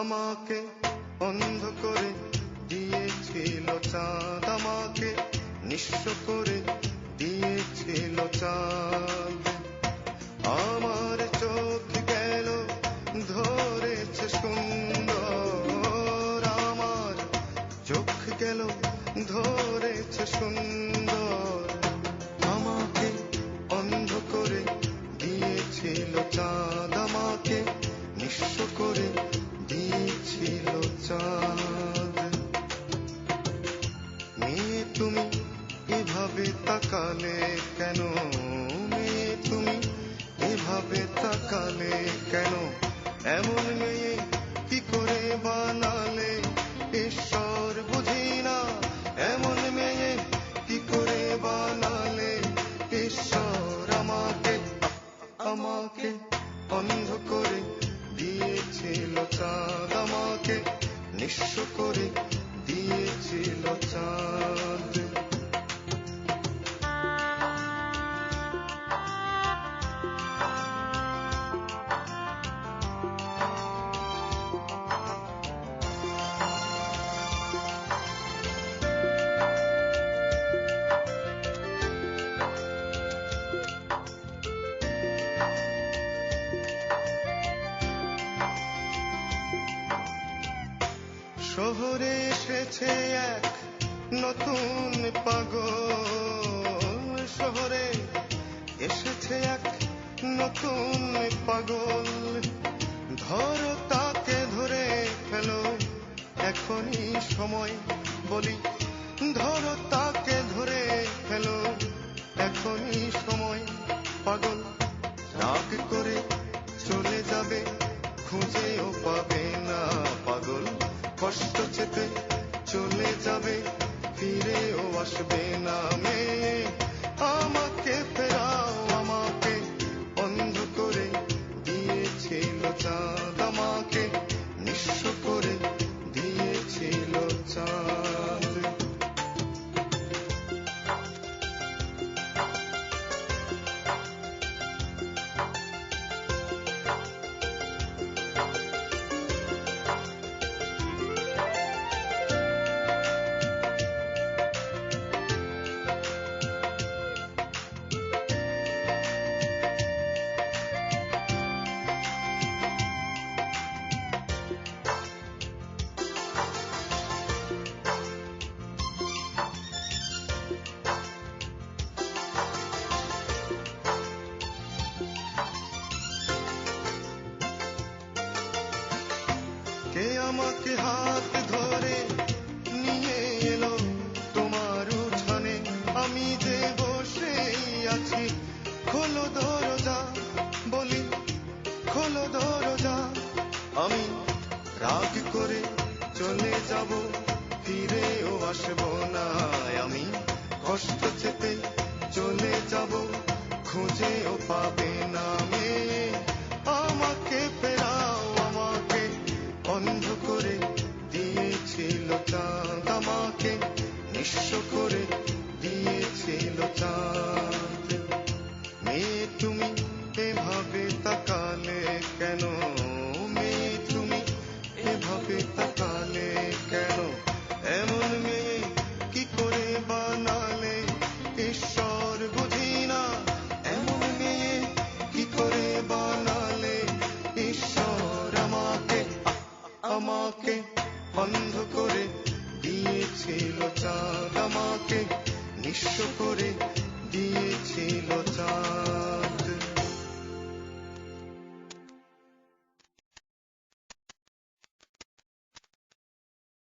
আমাকে অন্ধ করে দিয়েছিল চাঁদ। আমাকে নিঃস্ব করে দিয়েছিল চাঁদ। আমার চোখ গেল, ধরেছে সুন্দর। আমার চোখ গেল, ধরেছে সুন্দর। আমাকে অন্ধ করে দিয়েছিল চাঁদ। তাকালে কেন মেয়ে তুমি এভাবে তাকালে কেন? এমন মেয়ে কি করে বানালে? ঈশ্বর বুঝি না। এমন মেয়ে কি করে বানালে? ঈশ্বর আমাকে আমাকে অন্ধ করে দিয়েছিল চাঁদ। আমাকে নিঃস্ব করে দিয়েছিল চাঁদ। শহরে এসেছে এক নতুন পাগল। শহরে এসেছে এক নতুন পাগল। ধরো তাকে ধরে ফেলো, এখনই সময় বলি। ধরো তাকে ধরে ফেলো, এখনই সময় পাগল। রাগ করে চলে যাবে পাগল কষ্ট চেপে চলে কে আমাকে হাত ধরে নিয়ে এলো তোমার উঠানে। আমি যে বসেই আছি, খোলো দরজা, বলি, খোলো দরজা। আমি রাগ করে চলে যাব, ফিরেও আসব না। আমি কষ্ট চেপে চলে যাব, খুঁজেও পাবে না। আমাকে অন্ধ করে দিয়েছিল চাঁদ। আমাকে নিঃস্ব করে দিয়েছিল চাঁদ।